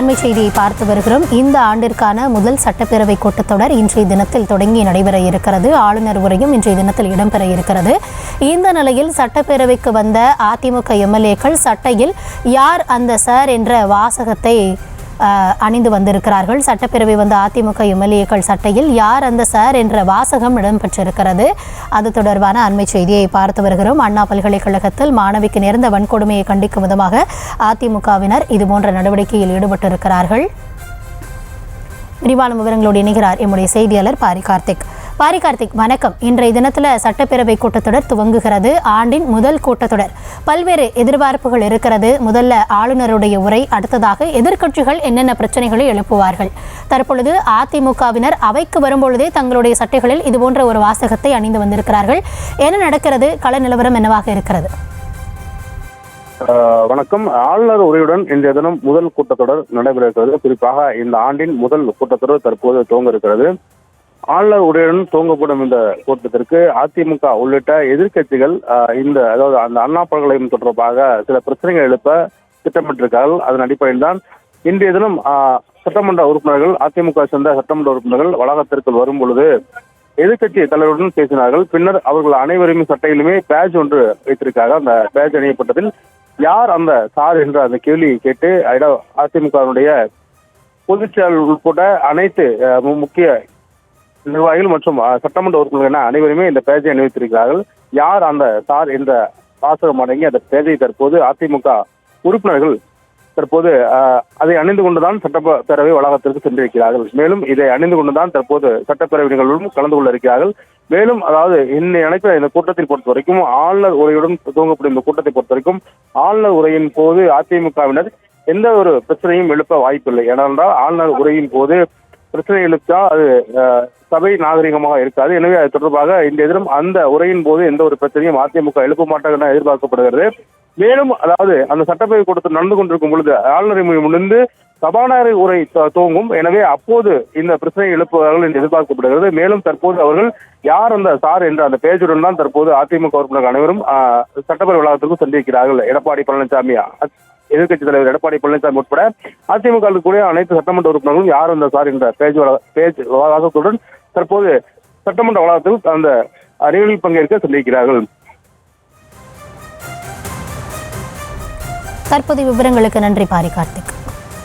அண்மை செய்தியை பார்த்து வருகிறோம். இந்த ஆண்டிற்கான முதல் சட்டப்பேரவை கூட்டத்தொடர் இன்றைய தினத்தில் தொடங்கி நடைபெற இருக்கிறது. ஆளுநர் உரையும் இன்றைய தினத்தில் இடம்பெற இருக்கிறது. இந்த நிலையில் சட்டப்பேரவைக்கு வந்த அதிமுக எம்எல்ஏக்கள் சட்டையில் யார் அந்த சார் என்ற வாசகத்தை அணிந்து வந்திருக்கிறார்கள். சட்டப்பேரவை வந்த அதிமுக எம்எல்ஏக்கள் சட்டையில் யார் அந்த சார் என்ற வாசகம் இடம்பெற்றிருக்கிறது. அது தொடர்பான அண்மை செய்தியை பார்த்து வருகிறோம். அண்ணா பல்கலைக்கழகத்தில் மாணவிக்கு நேர்ந்த வன்கொடுமையை கண்டிக்கும் விதமாக அதிமுகவினர் இதுபோன்ற நடவடிக்கையில் ஈடுபட்டிருக்கிறார்கள். விரிவான விவரங்களோடு இணைகிறார் எம்முடைய செய்தியாளர் பாரி கார்த்திக் பாரி கார்த்திக் வணக்கம். இன்றைய தினத்தில் சட்டப்பேரவை கூட்டத்தொடர் துவங்குகிறது. ஆண்டின் முதல் கூட்டத்தொடர். பல்வேறு எதிர்பார்ப்புகள் இருக்கிறது. முதல்ல ஆளுநருடைய உரை அடுத்ததாக எதிர்க்கட்சிகள் என்னென்ன பிரச்சனைகளை எழுப்புவார்கள். தற்பொழுது அதிமுகவினர் அவைக்கு வரும்பொழுதே தங்களுடைய சட்டைகளில் இதுபோன்ற ஒரு வாசகத்தை அணிந்து வந்திருக்கிறார்கள். என்ன நடக்கிறது? கள நிலவரம் என்னவாக இருக்கிறது? ஆஹ் வணக்கம். ஆளுநர் உரையுடன் இன்றைய தினம் முதல் கூட்டத்தொடர் நடைபெற இருக்கிறது. குறிப்பாக இந்த ஆண்டின் முதல் கூட்டத்தொடர் தற்போது துவங்க இருக்கிறது. ஆளுநர் உரையுடன் துவங்கப்படும் இந்த கூட்டத்திற்கு அதிமுக உள்ளிட்ட எதிர்க்கட்சிகள் இந்த அதாவது அந்த அண்ணா பல்கலைக்கழகம் தொடர்பாக சில பிரச்சனைகள் எழுப்ப திட்டமிட்டிருக்கிறார்கள் அதன் அடிப்படையில் தான் இன்றைய தினம் ஆஹ் சட்டமன்ற உறுப்பினர்கள் அதிமுக சேர்ந்த சட்டமன்ற உறுப்பினர்கள் வளாகத்திற்குள் வரும் பொழுது எதிர்கட்சி தலைவருடன் பேசினார்கள். பின்னர் அவர்கள் அனைவருமே சட்டையிலுமே பேட்ச் ஒன்று வைத்திருக்காங்க அந்த பேட்ச் அணியப்பட்டதில் யார் அந்த சார் என்ற அந்த கேள்வியை கேட்டு அதிமுகவினுடைய பொதுச் செயலாளர் உட்பட அனைத்து முக்கிய நிர்வாகிகள் மற்றும் சட்டமன்ற உறுப்பினர்கள் என அனைவருமே இந்த பேஜை அணிவித்திருக்கிறார்கள் யார் அந்த சார் என்ற வாசகம் அடங்கி அந்த பேஜை தற்போது அதிமுக உறுப்பினர்கள் தற்போது அதை அணிந்து கொண்டுதான் சட்டப்பேரவை வளாகத்திற்கு சென்றிருக்கிறார்கள். மேலும் இதை அணிந்து கொண்டுதான் தற்போது சட்டப்பேரவை கலந்து கொள்ள இருக்கிறார்கள். மேலும் அதாவது இன்னை நினைக்கிற இந்த கூட்டத்தை பொறுத்த வரைக்கும் ஆளுநர் உரையுடன் துவங்கப்படும் இந்த கூட்டத்தை பொறுத்த வரைக்கும் ஆளுநர் உரையின் போது அதிமுகவினர் எந்த ஒரு பிரச்சனையும் எழுப்ப வாய்ப்பில்லை. ஏனென்றால் ஆளுநர் உரையின் போது பிரச்சனை எழுத்தா அது சபை நாகரிகமாக இருக்காது. எனவே அது தொடர்பாக இந்த எதிரும் அந்த உரையின் போது எந்த ஒரு பிரச்சனையும் அதிமுக எழுப்ப மாட்டாங்க என எதிர்பார்க்கப்படுகிறது. மேலும் அதாவது அந்த சட்டப்பேரவை கூட்டத்தில் நடந்து கொண்டிருக்கும் பொழுது ஆளுநரை முன்னிருந்து சபாநாயகர் உரை துவங்கும். எனவே அப்போது இந்த பிரச்சனை எழுப்புவார்கள் என்று எதிர்பார்க்கப்படுகிறது. மேலும் தற்போது அவர்கள் யார் அந்த சார் என்ற அந்த பேஜுடன் தான் தற்போது அதிமுக உறுப்பினர்கள் அனைவரும் ஆஹ், சட்டப்பேரவை வளாகத்திற்கு சென்றிருக்கிறார்கள். எடப்பாடி பழனிசாமி எதிர்க்கட்சி தலைவர் எடப்பாடி பழனிசாமி உட்பட அதிமுக கூடிய அனைத்து சட்டமன்ற உறுப்பினர்களும் யார் அந்த சார் என்ற பேச்சு பேச்சு வாசத்துடன் தற்போது சட்டமன்ற வளாகத்தில் அந்த அறிவியலில் பங்கேற்க சென்றிருக்கிறார்கள் தற்போதைய விவரங்களுக்கு நன்றி பாரி கார்த்திக்